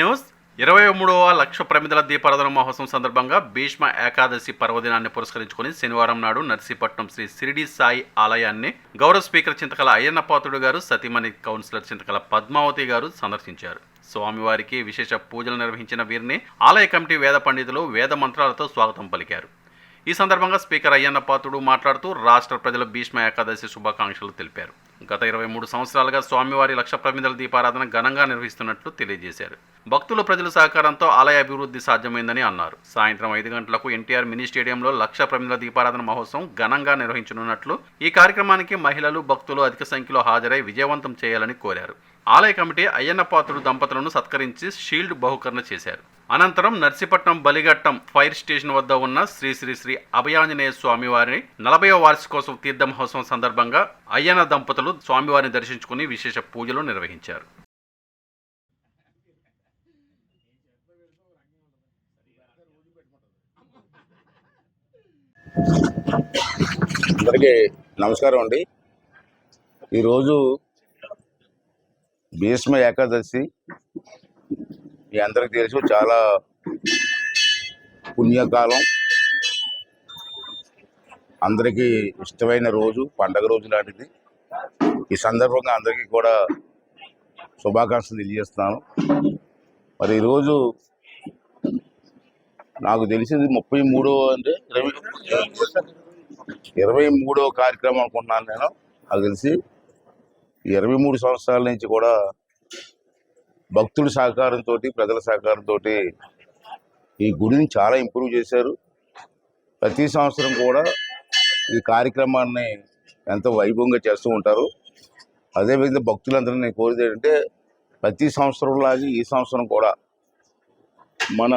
News ఇరవై మూడవ లక్ష ప్రమిదల దీపారాధన మహోత్సవం సందర్భంగా భీష్మ ఏకాదశి పర్వదినాన్ని పురస్కరించుకొని శనివారం నాడు నర్సీపట్నం శ్రీ సిరిడి సాయి ఆలయాన్ని గౌరవ స్పీకర్ చింతకల అయ్యన్నపాత్రుడు గారు సతీమణి కౌన్సిలర్ చింతకల పద్మావతి గారు సందర్శించారు. స్వామివారికి విశేష పూజలు నిర్వహించిన వీరిని ఆలయ కమిటీ వేద పండితులు వేద మంత్రాలతో స్వాగతం పలికారు. ఈ సందర్భంగా స్పీకర్ అయ్యన్న పాత్రుడు మాట్లాడుతూ రాష్ట్ర ప్రజల భీష్మ ఏకాదశి శుభాకాంక్షలు తెలిపారు. గత ఇరవై మూడు సంవత్సరాలుగా స్వామివారి లక్ష ప్రమిదల దీపారాధన ఘనంగా నిర్వహిస్తున్నట్లు తెలియజేశారు. భక్తుల ప్రజల సహకారంతో ఆలయ అభివృద్ధి సాధ్యమైందని అన్నారు. సాయంత్రం ఐదు గంటలకు ఎన్టీఆర్ మినీ స్టేడియంలో లక్ష ప్రమిదల దీపారాధన మహోత్సవం ఘనంగా నిర్వహించనున్నట్లు ఈ కార్యక్రమానికి మహిళలు భక్తులు అధిక సంఖ్యలో హాజరై విజయవంతం చేయాలని కోరారు. ఆలయ కమిటీ అయ్యన్న పాత్రుడు దంపతులను సత్కరించి షీల్డ్ బహుకరణ చేశారు. అనంతరం నర్సీపట్నం బలిఘట్టం ఫైర్ స్టేషన్ వద్ద ఉన్న శ్రీ శ్రీ శ్రీ అభయాంజనేయ స్వామివారిని నలభైవ వార్షికోత్సవం తీర్థ మహోత్సవం సందర్భంగా అయ్యన్న దంపతులు స్వామివారిని దర్శించుకుని విశేష పూజలు నిర్వహించారు. అందరికీ నమస్కారం అండి. ఈరోజు భీష్మ ఏకాదశి. మీ అందరికి తెలుసు చాలా పుణ్యకాలం. అందరికీ ఇష్టమైన రోజు పండగ రోజు లాంటిది. ఈ సందర్భంగా అందరికీ కూడా శుభాకాంక్షలు తెలియజేస్తున్నాను. మరి ఈరోజు నాకు తెలిసింది ముప్పై మూడో అంటే ఇరవై ఇరవై మూడో కార్యక్రమం అనుకుంటున్నాను నేను. నాకు తెలిసి ఇరవై మూడు సంవత్సరాల నుంచి కూడా భక్తుల సహకారంతో ప్రజల సహకారంతో ఈ గుడిని చాలా ఇంప్రూవ్ చేశారు. ప్రతి సంవత్సరం కూడా ఈ కార్యక్రమాన్ని ఎంతో వైభవంగా చేస్తూ ఉంటారు. అదేవిధంగా భక్తులందరూ నేను కోరేది ఏంటంటే ప్రతి సంవత్సరంలాగే ఈ సంవత్సరం కూడా మన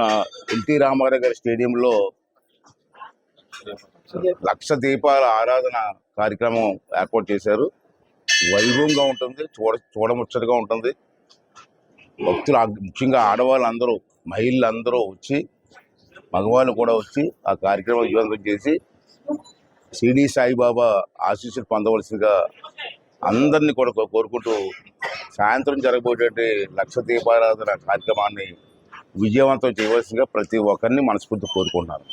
ఎన్టీ రామారావు గారి స్టేడియంలో లక్ష దీపాల ఆరాధన కార్యక్రమం ఏర్పాటు చేశారు. వైభవంగా ఉంటుంది చూడ చూడముచ్చటగా ఉంటుంది. భక్తులు ఆ- ముఖ్యంగా ఆడవాళ్ళందరూ మహిళలందరూ వచ్చి మగవాళ్ళు కూడా వచ్చి ఆ కార్యక్రమం విజయవంతం చేసి షిరిడి సాయిబాబా ఆశీస్సులు పొందవలసిందిగా అందరినీ కూడా కోరుకుంటూ సాయంత్రం జరగబోయేటువంటి లక్ష దీపారాధన కార్యక్రమాన్ని విజయవంతం చేయవలసిందిగా ప్రతి ఒక్కరిని మనస్ఫూర్తి కోరుకుంటున్నాను.